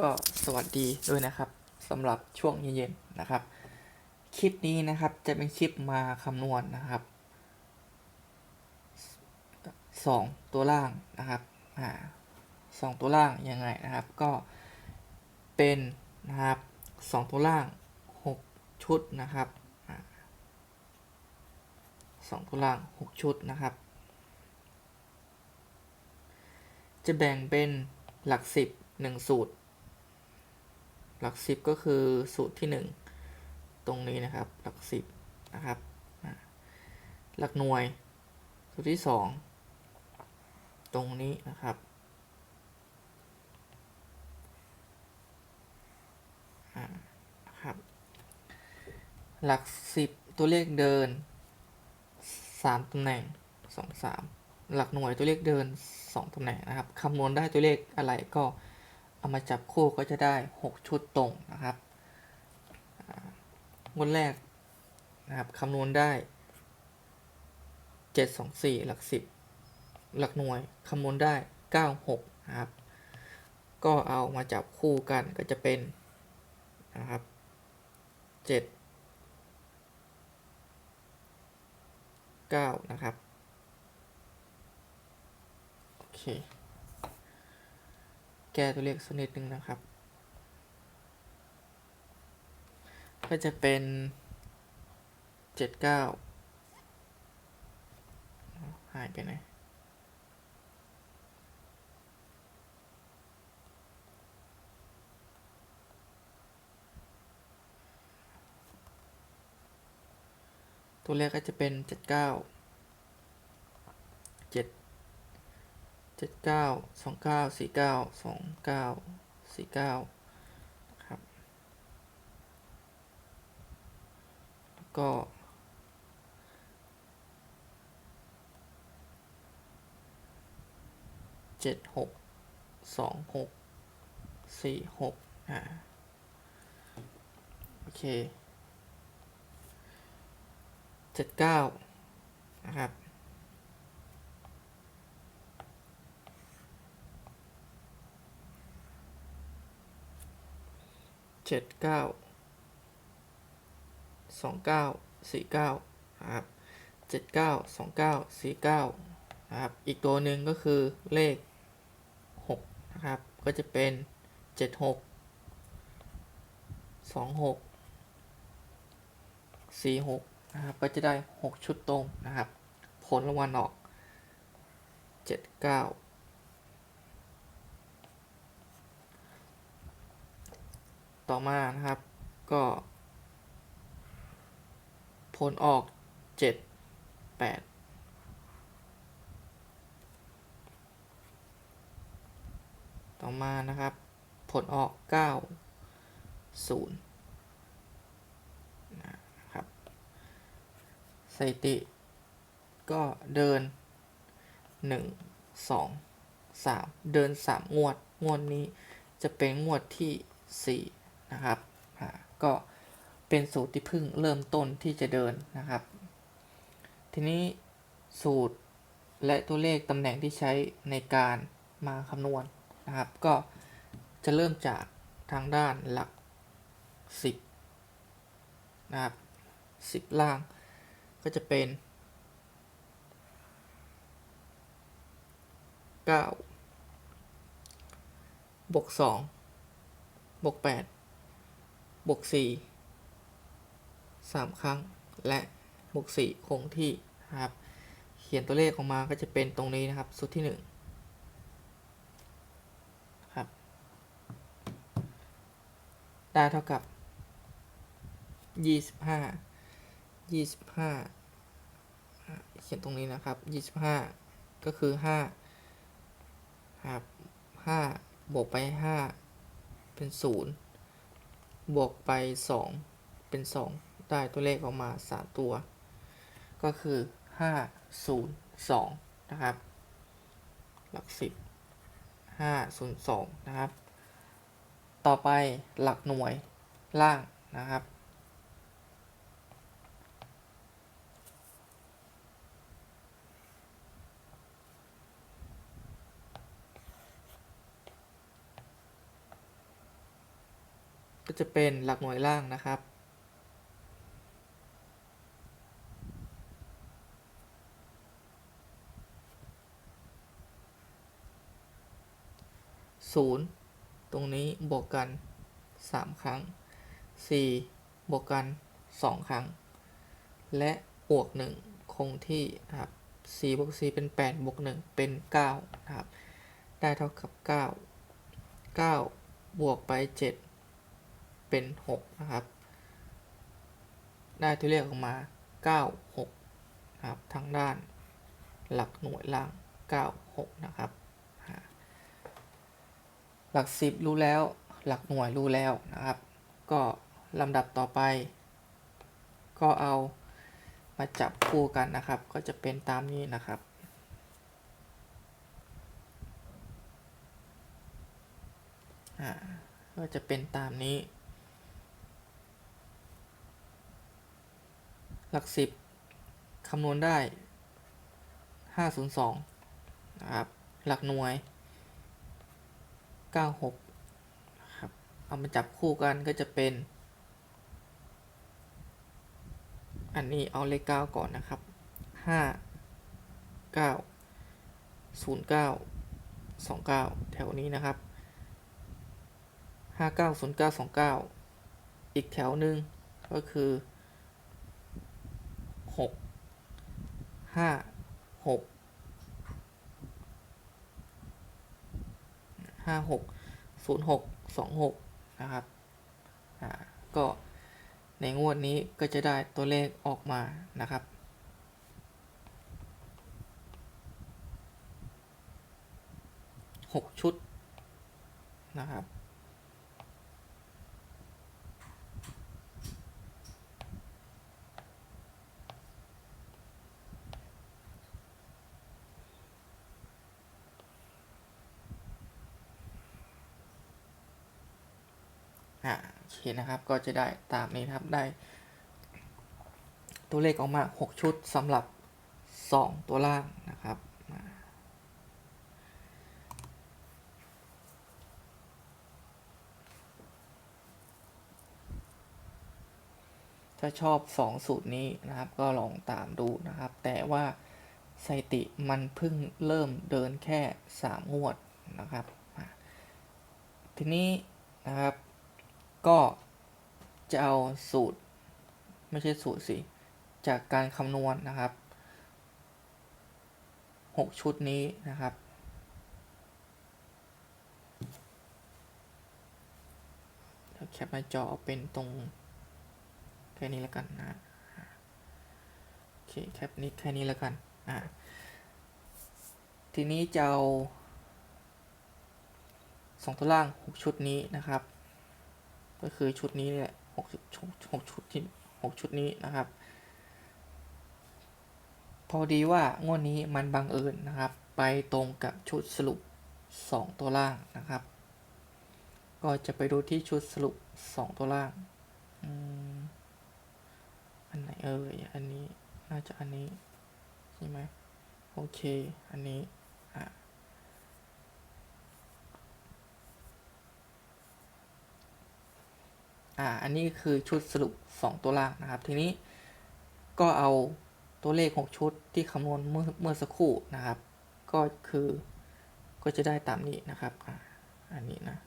ก็สวัสดีด้วยนะครับสำหรับช่วงเย็นๆนะครับ คลิปนี้นะครับจะเป็นคลิปมาคำนวณนะครับสองตัวล่างนะครับอ่าสองตัวล่างยังไงนะครับ ก็เป็นนะครับสองตัวล่างหกชุดนะครับอสองตัวล่างหกชุดนะครับ จะแบ่งเป็นหลักสิบหนึ่งสูตร หลักสิบก็คือสูตรที่หนึ่งตรงนี้นะครับ หลักสิบนะครับ หลักหน่วย สูตรที่สองตรงนี้นะครับอ่านะครับ หลักสิบตัวเลขเดินสามตำแหน่งสองสามหลักหน่วยตัวเลขเดินสองตำแหน่งนะครับคำนวณได้ตัวเลขอะไรก็ เอามาจับคู่ก็จะได้หกชุดตรงนะครับงวดแรกนะครับคำนวณได้เจ็ดสองสี่หลักสิบหลักหน่วยคำนวณได้เก้าหกนะครับ ก็เอามาจับคู่กันก็จะเป็นนะครับเจ็ดเก้านะครับ โอเค ก้ตัวเลขสักนิดนึงนะครับ ก็จะเป็นเจ็ดเก้าหายไปไหนตัวแรกก็จะเป็นเจ็ดเก้าเจ็ด เจ็ดเก้าสองเก้าสี่เก้าสองเก้าสี่เก้าครับแล้วก็เจ็ดหกสองหกสี่หกอ่าโอเคเจ็ดเก้านะครับ เจ็ดเก้าสองเก้าสี่เก้าครับเจ็ดเก้าสองเก้าสี่เก้าครับอีกตัวหนึ่งก็คือเลขหกนะครับก็จะเป็นเจ็ดหกสองหกสี่หกนะครับก็จะได้6ชุดตรงนะครับ ผลรางวัลออก7 9 ต่อมานะครับ ก็ ผลออก7 8ต่อมานะครับ ผลออก9 0นะครับสถิติ ก็เดิน1 2 3เดิน3งวด งวดนี้จะเป็นงวดที่4 นะครับก็เป็นสูตรที่เพิ่งเริ่มต้นที่จะเดินนะครับ ทีนี้สูตรและตัวเลขตำแหน่งที่ใช้ในการมาคำนวณนะครับ ก็จะเริ่มจากทางด้านหลัก 10 นะครับ 10 ล่างก็จะเป็น 9 บวก 2 บวก 8 บวก4 3 ครั้ง และบวก4คงที่นะครับ เขียนตัวเลขออกมาก็จะเป็นตรงนี้นะครับสุดที่1ครับ ได้เท่ากับ 25 25อะเขียนตรงนี้นะครับ 25 ก็คือ 5 ครับ 5 บวกไป 5 เป็น 0 บวกไป 2 เป็น 2 ได้ตัวเลขออกมา 3 ตัว ก็คือ 5 0 2 นะครับ หลัก 10 5 0 2 นะครับ ต่อไปหลักหน่วยล่างนะครับ ก็จะเป็นหลักหน่วยล่างนะครับ ศูนย์ตรงนี้บวกกันสามครั้งสี่บวกกันสองครั้ง และบวกหนึ่งคงที่ครับสี่บวกสี่เป็นแปดบวกหนึ่งเป็นเก้านะครับ ได้เท่ากับเก้าเก้าบวกไปเจ็ด เป็นหกนะครับ ได้ตัวเลขออกมาเก้าหกนะครับทางด้านหลักหน่วยล่างเก้าหกนะครับ หลักสิบรู้แล้ว หลักหน่วยรู้แล้วนะครับ ก็ลำดับต่อไป ก็เอามาจับคู่กันนะครับ ก็จะเป็นตามนี้นะครับก็จะเป็นตามนี้ หลักสิบคำนวณได้ 502นะครับ หลักหน่วย 96ครับ เอามาจับคู่กันก็จะเป็น อันนี้เอาเลข 9 ก่อนนะครับ 5 9 0 9 2 9 แถวนี้นะครับ 5 9 0 9 2 9 อีกแถวหนึ่งก็คือ 5 6ห้าหกศูนย์หกสองหกนะครับอ่าก็ในงวดนี้ก็จะได้ตัวเลขออกมานะครับหกชุดนะครับ อ่าโอเคนะครับก็จะได้ตามนี้นะครับได้ตัวเลขออกมา 6 ชุดสำหรับ 2 ตัวล่างนะครับ ถ้าชอบ 2 สูตรนี้นะครับ ก็ลองตามดูนะครับ แต่ว่าสติมันเพิ่งเริ่มเดินแค่ 3 งวดนะครับ ทีนี้นะครับ ก็จะเอาสูตร ไม่ใช่สูตรสิ จากการคำนวณนะครับ 6 ชุดนี้นะครับ แคปหน้าจอเป็นตรงแค่นี้แล้วกันนะโอเคแคปนี้แค่นี้แล้วกันอ่าทีนี้จะเอาสองตัวล่าง 6 ชุดนี้นะครับ ก็คือชุดนี้แหละหกชุดหกชุดที่หกชุดนี้นะครับ พอดีว่างวดนี้มันบังเอิญนะครับ ไปตรงกับชุดสรุป 2 ตัวล่างนะครับ ก็จะไปดูที่ชุดสรุป 2 ตัวล่างอันไหนเอ่ยอันนี้น่าจะอันนี้ใช่ไหมโอเค อันนี้ อะอ่าอันนี้คือชุดสรุป 2 ตัวล่างนะครับ ทีนี้ก็เอาตัวเลข 6 ชุดที่คำนวณเมื่อเมื่อสักครู่นะครับ ก็คือก็จะได้ตามนี้นะครับอ่าอันนี้นะ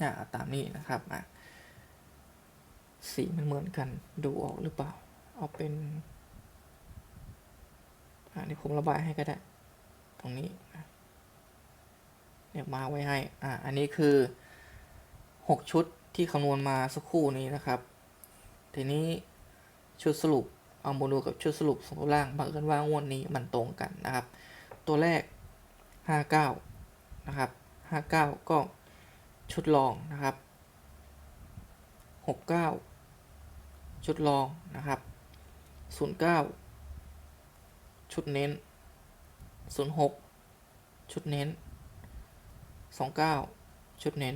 อ่าตามนี้นะครับอะสีมันเหมือนกันดูออกหรือเปล่า เอาเป็นอ่านี่ผมระบายให้ก็ได้ ตรงนี้เดี๋ยวมาไว้ให้อ่าอันนี้คือ 6 ชุดที่คำนวณมาสักครู่นี้นะครับ ทีนี้ชุดสรุปเอามาดูกับชุดสรุปสองตัวล่างบังเอิญว่างวดนี้มันตรงกันนะครับ ตัวแรก 59 นะครับ 59 ก็ ชุดรองนะครับ 69 ชุดรองนะครับ 09 ชุดเน้น 06 ชุดเน้น 29 ชุดเน้น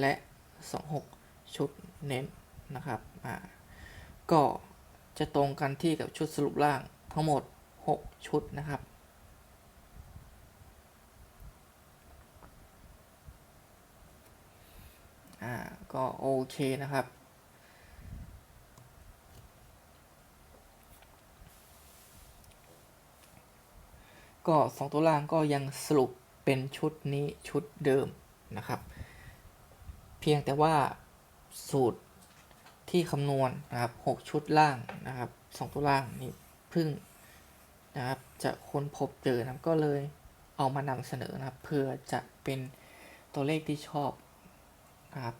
และ 26 ชุดเน้นนะครับ อ่า ก็จะตรงกันที่กับชุดสรุปล่างทั้งหมด 6 ชุดนะครับ อ่าก็โอเคนะครับ ก็สองตัวล่างก็ยังสรุปเป็นชุดนี้ชุดเดิมนะครับ เพียงแต่ว่าสูตรที่คำนวณนะครับ6ชุดล่างนะครับสองตัวล่างนี่เพึ่งนะครับจะค้นพบเจอนะก็เลยเอามานำเสนอนะครับเพื่อจะเป็นตัวเลขที่ชอบ ครับ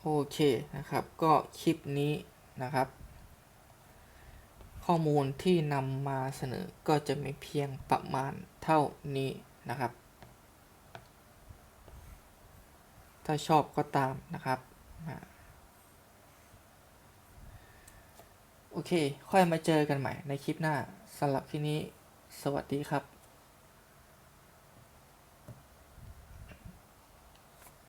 โอเคนะครับก็คลิปนี้นะครับ ข้อมูลที่นำมาเสนอก็จะมีเพียงประมาณเท่านี้นะครับ ถ้าชอบก็ตามนะครับโอเค ค่อยมาเจอกันใหม่ในคลิปหน้าสำหรับที่นี้ สวัสดีครับ